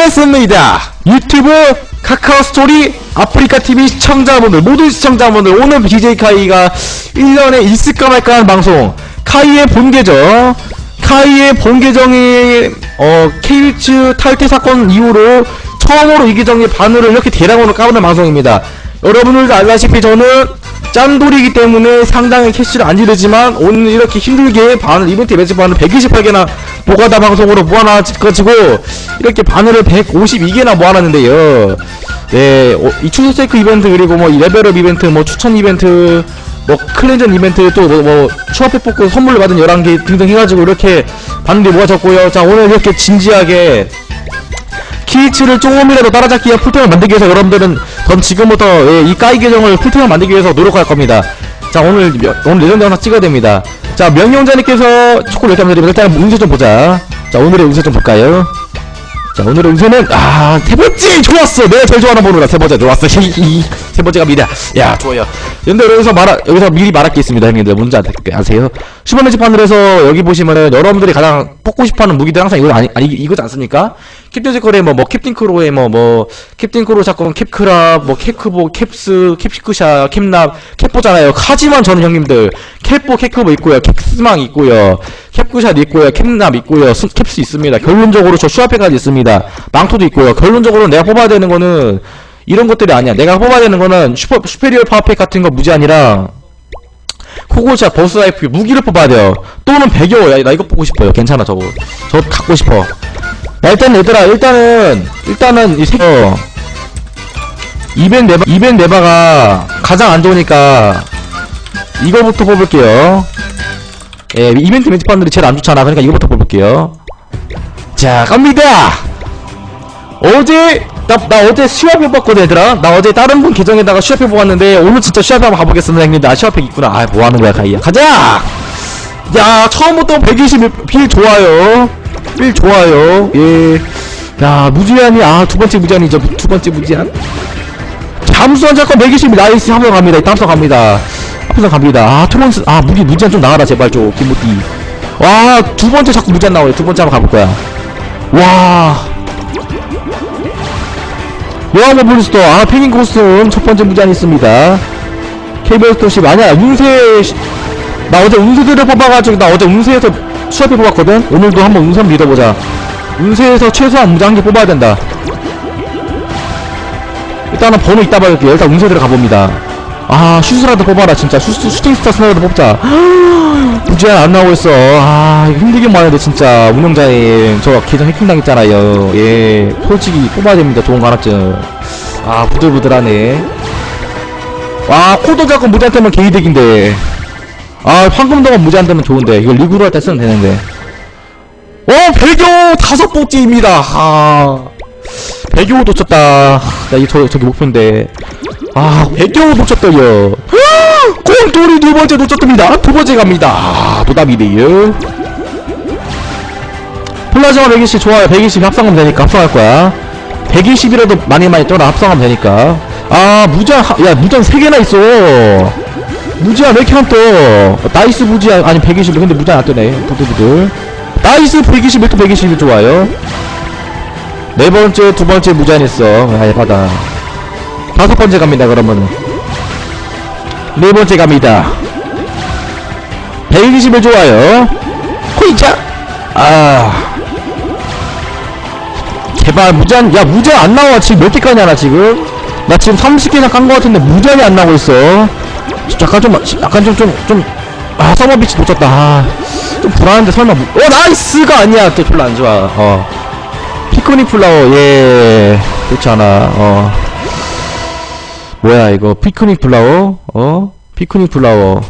반갑습니다. 유튜브 카카오 스토리 아프리카 TV 시청자분들 모든 시청자분들 오늘 BJ 카이가 1년에 있을까 말까 하는 방송 카이의 본 계정 카이의 본 계정이 어 KH 탈퇴 사건 이후로 처음으로 이 계정의 바늘을 이렇게 대량으로 까보는 방송입니다. 여러분들도 알다시피 저는 짠돌이기 때문에 상당히 캐시를 안 지르지만 오늘 이렇게 힘들게 바늘 이벤트 매치 바늘 128개나 노가다 방송으로 모아놔가지고 이렇게 바늘을 152개나 모아놨는데요. 네, 어, 이 추석 세크 이벤트 그리고 뭐이 레벨업 이벤트 뭐 추천 이벤트 뭐 클렌전 이벤트 또뭐 뭐 추업팩 뽑고 선물을 받은 11개 등등 해가지고 이렇게 바늘이 모아졌고요. 자 오늘 이렇게 진지하게 키치를 조금이라도 따라잡기 위한 풀템을 만들기 위해서 여러분들은 전 지금부터 예, 이 까이 계정을 풀템을 만들기 위해서 노력할 겁니다. 자 오늘 명- 오늘 레전드 하나 찍어야 됩니다. 자 명령자님께서 초콜릿 감사드립니다. 일단 운세 좀 보자. 자 오늘의 운세 좀 볼까요? 자 오늘의 운세는 아세 번째 좋았어. 내가 제일 좋아하는 번호라 세 번째 좋았어. 히히히 세 번째가 미다. 야 좋아요. 근데 여기서 말아 여기서 미리 말할 게 있습니다, 형님들. 뭔지 아- 아세요? 슈퍼매치 판들에서 여기 보시면은 여러분들이 가장 뽑고 싶어 하는 무기들 항상 이거 아니 아니 이거지 않습니까? 캡틴 제컬의 뭐, 뭐 캡틴 크로의 뭐, 뭐 캡틴 크로 사건 캡크랍, 뭐 캡크보, 캡스, 캡시크샤, 캡납, 캡보잖아요. 하지만 저는 형님들 캡보, 캡크보 있고요, 캡스망 있고요, 캡크샷 있고요, 캡납 있고요, 수, 캡스 있습니다. 결론적으로 저 슈아페까지 있습니다. 망토도 있고요. 결론적으로 내가 뽑아야 되는 거는 이런 것들이 아니야. 내가 뽑아야 되는 거는 슈퍼 슈페리얼 파워팩 같은 거 무제한이랑 코고샷 버스 라이프 무기를 뽑아야 돼요. 또는 배겨. 야, 나 이거 뽑고 싶어요. 괜찮아 저거. 저 갖고 싶어. 야, 일단 얘들아 일단은 일단은 이 새. 어, 200 네바 200 네바가 가장 안 좋으니까 이거부터 뽑을게요. 예, 이벤트 매치판들이 제일 안 좋잖아. 그러니까 이거부터 뽑을게요. 자, 갑니다. 어제 나, 나 어제 시합 해 봤거든 얘들아. 나 어제 다른 분 계정에다가 시합 해 보았는데 오늘 진짜 시합해 한번 가보겠습니다 형님 나 시합팩 있구나. 아 뭐하는 거야 가이야? 가자! 야 처음부터 121필 좋아요. 필 좋아요. 예야 무제한이 아 두 번째 무제한이죠. 두 번째 무제한? 잠수한 잠깐 120 나이스. 합성 갑니다. 합성 갑니다. 합성 갑니다. 아 투번스 아 무기 무제한 좀 나가라 제발 좀 김무띠 와 두 번째 자꾸 무제한 나오네. 두 번째 한번 가볼 거야. 와 여왕의 블루스터 아 페닝 코스튬 첫 번째 무제한 있습니다. KBS 도시 아니야 운세 시- 나 어제 운세들을 뽑아가지고 나 어제 운세에서 수업해 뽑았거든? 오늘도 한번 운세 믿어보자. 운세에서 최소한 무제한 개 뽑아야 된다. 일단은 번호 이따 봐줄게요. 일단 운세대로 가봅니다 아 슈스라도 뽑아라 진짜. 슈스 슈팅스타 스나라도 뽑자. 무제한 안 나오고 있어. 아 이거 힘들긴 많은데 진짜 운영자님 저 계정 해킹당했잖아요. 예 솔직히 뽑아야 됩니다 좋은 거 하나쯤 아 부들부들하네. 와 코드 잡고 무제한 뜨면 개이득인데. 아 황금동은 무제한 뜨면 좋은데. 이걸 리그로 할 때 쓰면 되는데. 어 배교 다섯 번째입니다. 아 배교 놓쳤다. 야이저 저기 목표인데 아 배교 놓쳤어요. 꽁돌이 두 번째 놓쳤습니다. 두 번째 갑니다. 아 노답이네요. 플라즈마 120 좋아요. 120 합성하면 되니까 합성할 거야. 120이라도 많이 많이 떠나 합성하면 되니까. 아 하- 야 무제한 3개나 있어. 무제한 왜 이렇게 안 떠? 나이스 무제한 아니 120 근데 무제한 안 뜨네. 부들부들 나이스 121또121 좋아요. 네 번째 두 번째 무제한 있어. 아예 받아 다섯 번째 갑니다 그러면은 네 번째 갑니다. 121 좋아요. 호이자 아. 제발 무제한 야 무제한 안 나와. 지금 몇 개까지 하나 지금? 나 지금 30개나 깐 거 같은데 무제한이 안 나오고 있어. 약간 좀 약간 좀 좀 좀아 서버 비치 놓쳤다. 아, 좀 불안한데 설마 무... 어 나이스가 아니야. 또 별로 안 좋아. 어. 피코니 플라워 예. 좋지 않아. 어 뭐야 이거? 피크닉 플라워? 어? 피크닉 플라워.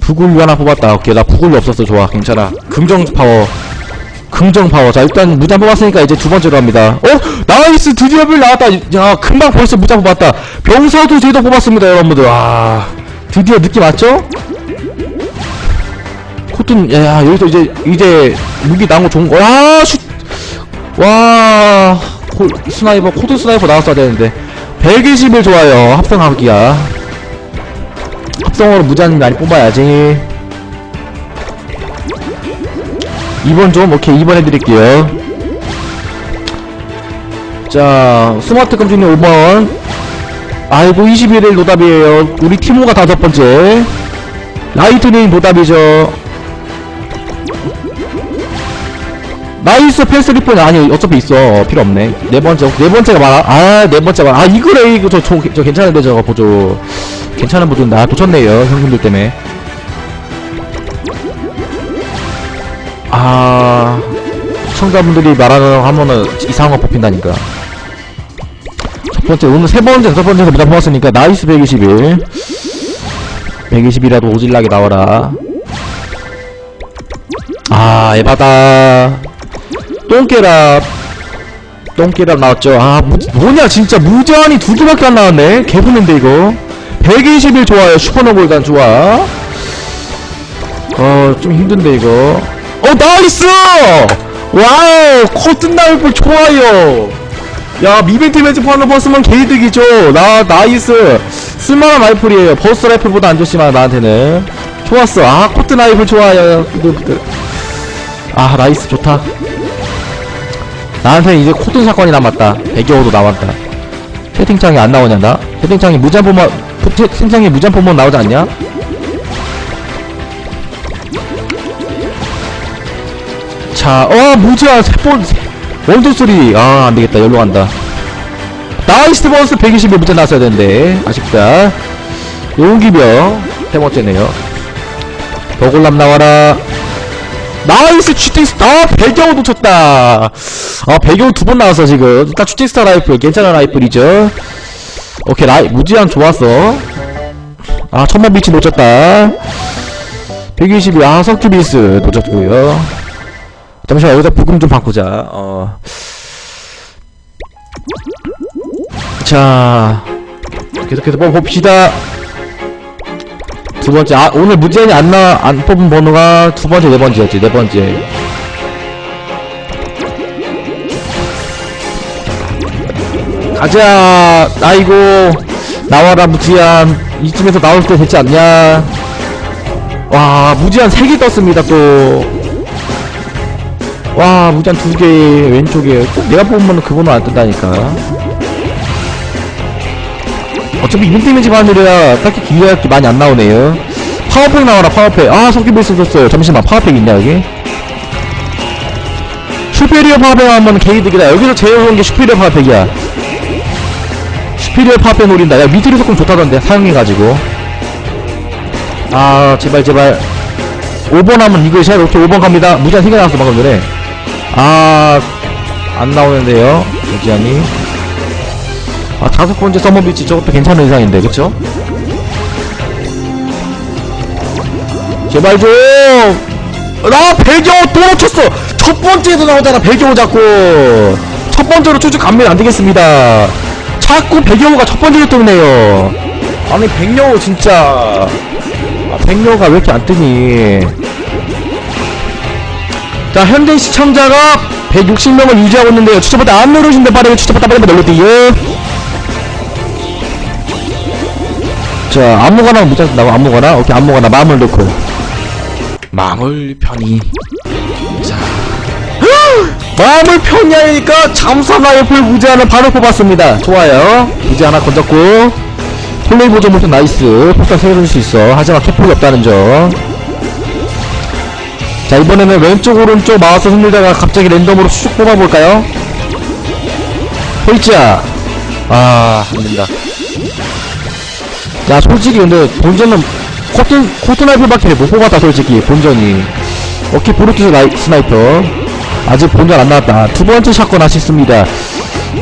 부굴류 하나 뽑았다. 오케이 나 부굴류 없었어. 좋아 괜찮아. 긍정 파워. 긍정 파워. 자 일단 무장 뽑았으니까 이제 두 번째로 합니다. 어? 나이스! 드디어 빌 나왔다. 야 금방 벌써 무장 뽑았다. 병사도 제도 뽑았습니다 여러분들. 와 드디어 느낌 왔죠? 코튼 야 여기서 이제 이제 무기 나온 거 좋은 거야 와 코, 스나이퍼 코드 스나이퍼 나왔어야 되는데 121 좋아요. 합성하기야. 합성으로 무제한 많이 뽑아야지. 2번 좀 오케이. 2번 해드릴게요. 자 스마트 컴퓨팅 5번. 아이고 21일 노답이에요. 우리 티모가 다섯 번째. 라이트닝 노답이죠 나이스 패스 리폰 아니 어차피 있어. 필요 없네. 네 번째 네 번째가 많아 아네 번째가 아 이거래. 이거 저, 저, 저 괜찮은데 저거 보조. 괜찮은 보조인데 아 놓쳤네요 형님들 때문에. 아 시청자분들이 말하는 하면은 이상한 거 뽑힌다니까. 첫 번째 오늘 세 번째 다섯 번째에서 무장 뽑았으니까 나이스 121 120이라도 오질나게 나와라. 아 에바다 똥개랍 똥개랍 나왔죠. 아 무, 뭐냐 진짜 무제한이 두 개밖에 안 나왔네. 개분인데 이거. 121 좋아요. 슈퍼노골단 좋아. 어 좀 힘든데 이거. 어 나이스! 와우 커튼 나이프 좋아요. 야 미벤트 매즈 파는 버스면 개이득이죠. 나 나이스. 쓸만한 라이플이에요. 버스 라이플보다 안 좋지만 나한테는. 좋았어. 아 코트 라이플 좋아요. 아 나이스. 좋다 나한테 이제 코튼 사건이 남았다 배겨오도 남았다 채팅창이 안 나오냐 나? 채팅창이 무잔포만 채팅창에 무잔포만 나오지 않냐? 자, 어, 무지한 세번 원두 소리. 아, 안 되겠다. 열로 간다. 나이스 버스 121 무자 나왔어야 되는데. 아쉽다. 용기병. 세 번째네요. 버골람 나와라. 나이스 슈팅스타. 아, 배경호 놓쳤다. 아, 배경호 두번 나왔어, 지금. 일단 슈팅스타 라이플. 괜찮은 라이플이죠. 오케이, 라이, 무지한 좋았어. 아, 천만 비치 놓쳤다. 122. 아, 석큐비스 놓쳤고요. 잠시만 여기다 부금 좀 바꾸자 어. 자 계속해서 뽑읍시다 두 번째 아 오늘 무제한이 안나 안 뽑은 번호가 두 번째 네 번째였지 네 번째. 가자 아이고 나와라 무제한. 이쯤에서 나올 때 됐지 않냐? 와 무제한 3개 떴습니다 또. 와 무장 두개 왼쪽에. 꼭 내가 뽑으면 그거는 안 뜬다니까 어차피 이벤트 이미지 받느라 딱히 기회가 많이 안 나오네요. 파워팩 나와라 파워팩. 아 석기볼 썼었어요. 잠시만 파워팩 있냐 여기? 슈페리어 파워팩 하면 개이득이다. 여기서 제일 좋은 게 슈페리어 파워팩이야. 슈페리어 파워팩 노린다. 야 미트리 소금 좋다던데 사용해가지고. 아 제발 제발. 5번 하면 이거 샷 오케이 5번 갑니다. 무제한 생겨나왔어 방금 전에. 아, 안 나오는데요. 무지한이. 아, 다섯 번째 서머비치 저것도 괜찮은 의상인데, 그쵸? 제발 좀! 나 배경호 또 놓쳤어! 첫 번째에서 나오잖아, 배경호 자꾸! 첫 번째로 쭉쭉 가면 안 되겠습니다. 자꾸 배경호가 첫 번째로 뜨네요. 아니, 백영호 진짜. 아, 백영호가 왜 이렇게 안 뜨니? 자 현재 시청자가 160명을 유지하고 있는데요 추천 버튼 안 누르신데 빠르게 추천 버튼 빠르게 눌러주세요 자 아무거나 못 잡는다고 아무거나? 오케이 아무거나. 마음을 넣고. 마음을 편히. 자. 마음을 편히 하니까 잠사 라이플 무제 하나 바로 뽑았습니다. 좋아요. 무제 하나 건졌고. 플레이 보조 모션 나이스. 폭탄 세워줄 수 있어. 하지만 캐폭이 없다는 점. 자 이번에는 왼쪽 오른쪽 마우스 흔들다가 갑자기 랜덤으로 쑥 뽑아볼까요? 홀찌야. 아 안된다 야 솔직히 근데 본전은 코트 코트 나이프밖에 못 뽑았다 솔직히 본전이. 오케이 브루투스 나이, 스나이퍼. 아직 본전 안 나왔다. 두 번째 샷건 아시습니다.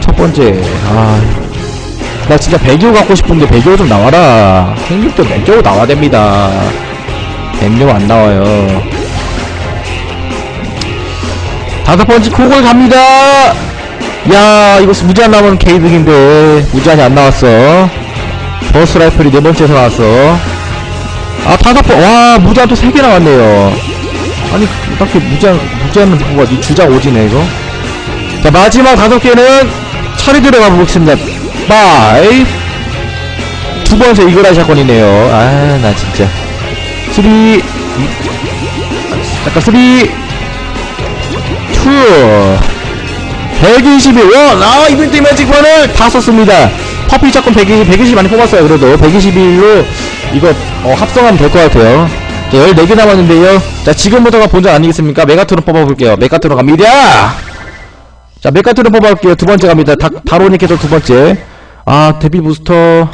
첫 번째 아나 진짜 배교 갖고 싶은데 배교 좀 나와라. 생육도 배교 나와야 됩니다. 배교 안 나와요. 다섯 번째 코골 갑니다. 야, 이거 무제한 나오면 개이득인데 무제한이 안 나왔어. 버스 라이플이 네 번째에서 나왔어. 아, 다섯 번. 와, 또세개 나왔네요. 아니, 딱히 무제한, 무제한은 뭐가 이 주작 오지네, 이거. 자, 마지막 다섯 개는 차례 들어가 보겠습니다. 바이. 두 번째 이거라 사건이네요. 아, 나 진짜. 쓰리. 잠깐, 쓰리. 투 121원 아 이벤트 매직권을 다 썼습니다 퍼피 조건 120, 120 많이 뽑았어요 그래도. 121로 이거 어, 합성하면 될 것 같아요. 자 14개 남았는데요. 자 지금부터가 본전 아니겠습니까? 메가트론 뽑아볼게요. 메가트론 갑니다! 자 메가트론 뽑아볼게요. 두 번째 갑니다. 다, 다로니께서 두 번째. 아 데뷔 부스터.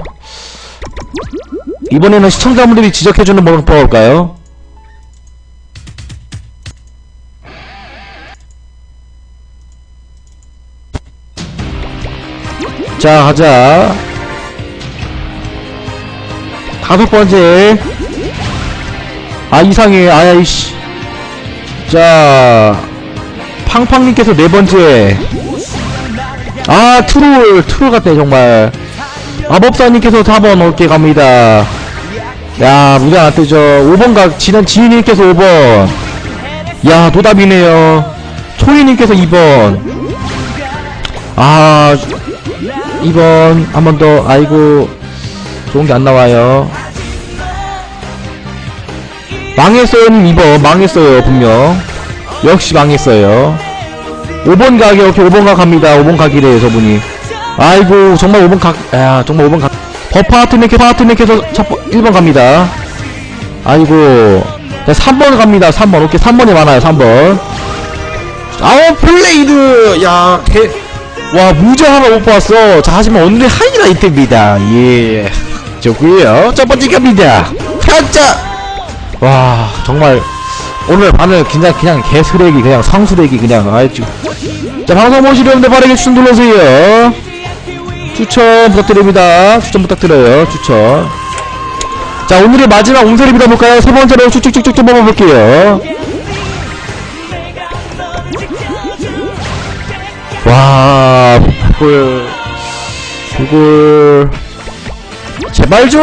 이번에는 시청자분들이 지적해주는 뭐 뽑아볼까요 자 가자. 다섯 번째. 아 이상해. 아야 이씨. 자 팡팡님께서 네 번째. 아 트롤. 트롤 같네 정말. 마법사님께서 4번 어깨 갑니다. 야 무대 안 뜨죠. 5번 각 지난 지인님께서 5번. 야 노답이네요. 초이님께서 2번. 아 2번 한 번 더 아이고 좋은 게 안 나와요. 망했어요님. 2번 망했어요 분명. 역시 망했어요. 5번 각이 이렇게 5번 각 갑니다. 5번 각이래요 저분이. 아이고 정말 5번 각야 정말 5번 각 버파하트님께 파하트님께서 첫 번, 1번 갑니다. 아이고. 자 3번 갑니다 3번. 오케이 3번이 많아요 3번. 아우 플레이드! 야 개, 와 무저 하나 못 봤어. 자 하지만 오늘의 하이라이트입니다. 예. 좋구요. 첫 번째 갑니다. 가자 와 정말 오늘 반을 그냥 그냥 개쓰레기 그냥 상수레기 그냥 아이지 자 방송 보시려 여러분들 빠르게 추천 눌러주세요. 추천 부탁드립니다. 추천 부탁드려요. 추천. 자 오늘의 마지막 운세를 빌어볼까요? 세 번째로 쭉쭉쭉쭉 좀 뽑아볼게요. 와 이걸 제발 좀!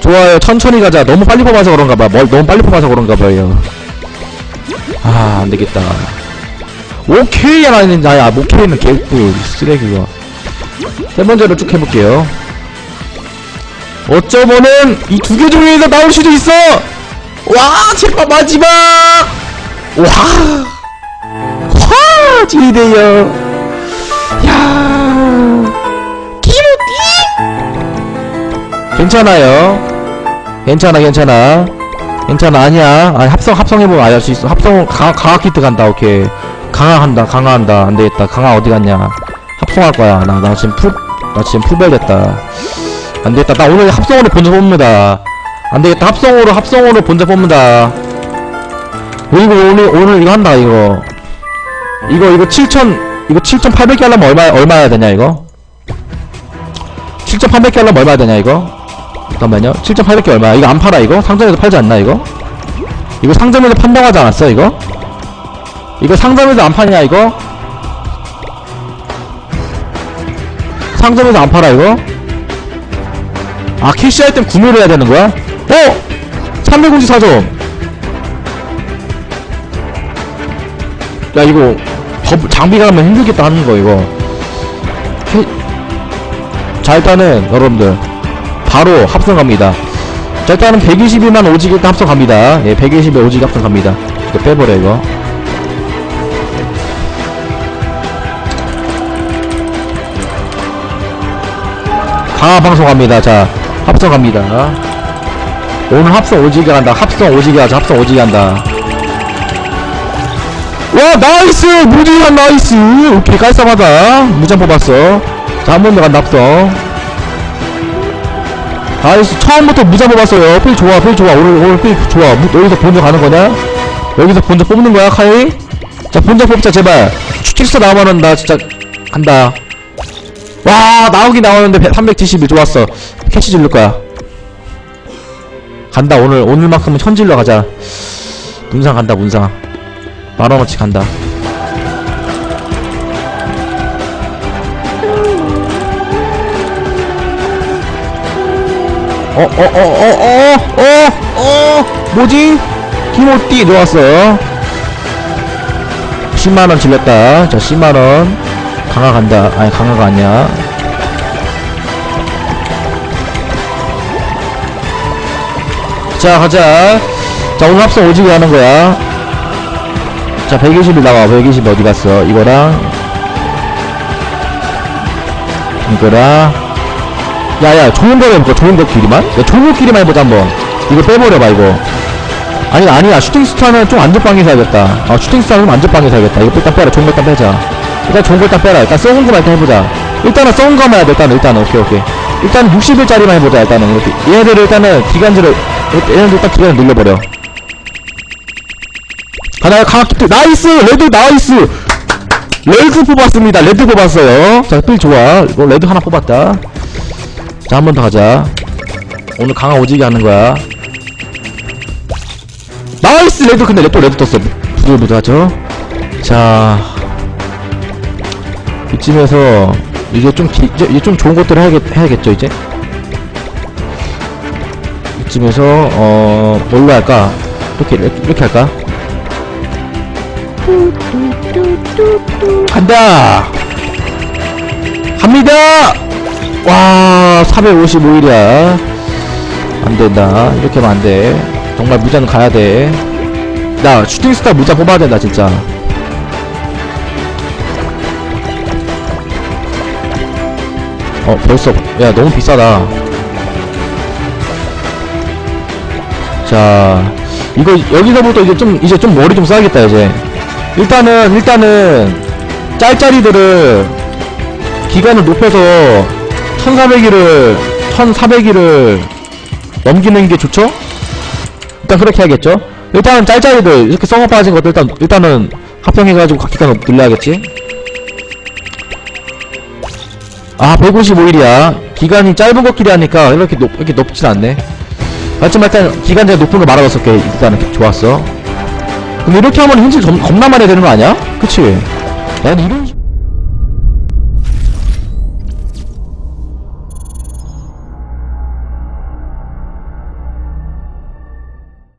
좋아요. 천천히 가자. 너무 빨리 뽑아서 그런가봐. 뭘 너무 빨리 뽑아서 그런가봐요. 아 안되겠다. 오케이 하나는 아야 오케이는 개꿀. 쓰레기가 세 번째로 쭉 해볼게요. 어쩌면은 이 두 개 중에서 나올 수도 있어! 와 제발 마지막! 와! 와, 지대요. 야, 괜찮아요. 괜찮아, 괜찮아. 괜찮아, 아니야. 아, 합성, 합성해보면 알 수 있어. 합성, 강화, 강화 키트 간다, 오케이. 강화한다, 강화한다. 안 되겠다. 강화 어디 갔냐. 합성할 거야. 나, 나 지금 풀, 나 지금 풀벨 됐다. 안 되겠다. 나 오늘 합성으로 본적 뽑는다. 안 되겠다. 합성으로, 합성으로 본적 뽑는다. 그리고 오늘, 오늘 이거 한다, 이거. 이거 이거 7천 이거 7,800개 하려면 얼마 얼마 해야 되냐 이거? 7,800개 하려면 얼마 되냐 이거? 잠깐만요. 7,800개 얼마야? 이거 안 팔아 이거? 상점에서 팔지 않나 이거? 이거 상점에서 판다고 하지 않았어 이거? 이거 상점에서 안 파냐 이거? 상점에서 안 팔아 이거? 아 캐시할 땐 구매를 해야 되는 거야? 어? 354점 야 이거 더 장비 가면 힘들겠다 하는 거 이거 캐... 자 일단은 여러분들. 바로 합성 갑니다. 자 일단은 120이만 오지게 일단 합성 갑니다. 예 120에 오지게 합성 갑니다. 이거 빼버려 이거. 강화 방송 갑니다. 자 합성 갑니다. 오늘 합성 오지게 간다. 합성 오지게 하자. 합성 오지게 한다. 와 나이스! 무지한 나이스! 오케이 깔쌈하다. 무장 뽑았어 자 한 번 더 간다 합성 나이스 처음부터 무장 뽑았어요. 필 좋아 필 좋아. 오늘 오늘 필 좋아. 무, 여기서 본적 가는 거냐? 여기서 본적 뽑는 거야 카이? 자 본적 뽑자 제발. 추킬스 나오면은 나 진짜 간다. 와 나오긴 나오는데 371 좋았어. 캐치 질릴 거야. 간다 오늘 오늘만큼은 천질러 가자. 문상 간다 문상. 만원어치 간다 어 어 어 어 어 어 어 뭐지? 키모띠 들어왔어 10만원 질렀다. 자 10만원. 강화 간다. 아니 강화가 아니야. 자 가자. 자 오늘 합성 오지게 하는 거야. 자 120일 나와. 120일 어디 갔어? 이거랑. 이거랑 야야 좋은 거로 해볼까 좋은 거 길이만? 야 좋은 거 길이만 해보자 한번. 이거 빼버려봐 이거. 아니 아니야. 슈팅스타는 좀 안전빵에 사야겠다. 아 슈팅스타는 좀 안전빵에 사야겠다. 이거 일단 빼라. 좋은 거 일단 빼자. 일단 좋은 거 일단 빼라. 일단 썩은 거만 일단 해보자. 일단은 썩은 거만 해야 돼 일단은. 일단은. 오케이 오케이. 일단 60일짜리만 해보자 일단은. 이렇게. 얘네들을 일단은 기간제를 얘네들 일단 기간을 늘려버려. 하나의 강학기트. 나이스! 레드 나이스! 레드 뽑았습니다. 레드 뽑았어요. 자필 좋아. 이거 레드 하나 뽑았다 자 한 번 더 가자. 오늘 강화 오지게 하는 거야. 나이스! 레드 근데 레또 레드 떴어. 부들부들 하죠? 자. 이쯤에서 이제 좀 기, 이제, 이제 좀 좋은 것들을 해야겠, 해야겠죠 이제? 이쯤에서 어 뭘로 할까? 이렇게, 이렇게 할까? 간다! 갑니다 와 455일이야. 안된다. 이렇게 하면 안돼. 정말 무자는 가야돼 나 슈팅스타 무자 뽑아야 된다 진짜. 어 벌써. 야 너무 비싸다. 자 이거 여기서부터 이제 좀 이제 좀 머리 좀 써야겠다 이제. 일단은 일단은 짤짤이들을 기간을 높여서 1400일을 1400일을 넘기는 게 좋죠? 일단 그렇게 해야겠죠? 일단은 짤짤이들 이렇게 썩어 빠진 것들 일단 일단은 합병해가지고 각 기간 늘려야겠지? 아 155일이야 기간이 짧은 것끼리 하니까 이렇게 높 이렇게 높진 않네 하지만 일단 기간제 높은 거 말아봤을게 일단은 좋았어 근데 이렇게 하면 겁- 겁나 많이 되는 거 아니야? 그치? 난 이런 식-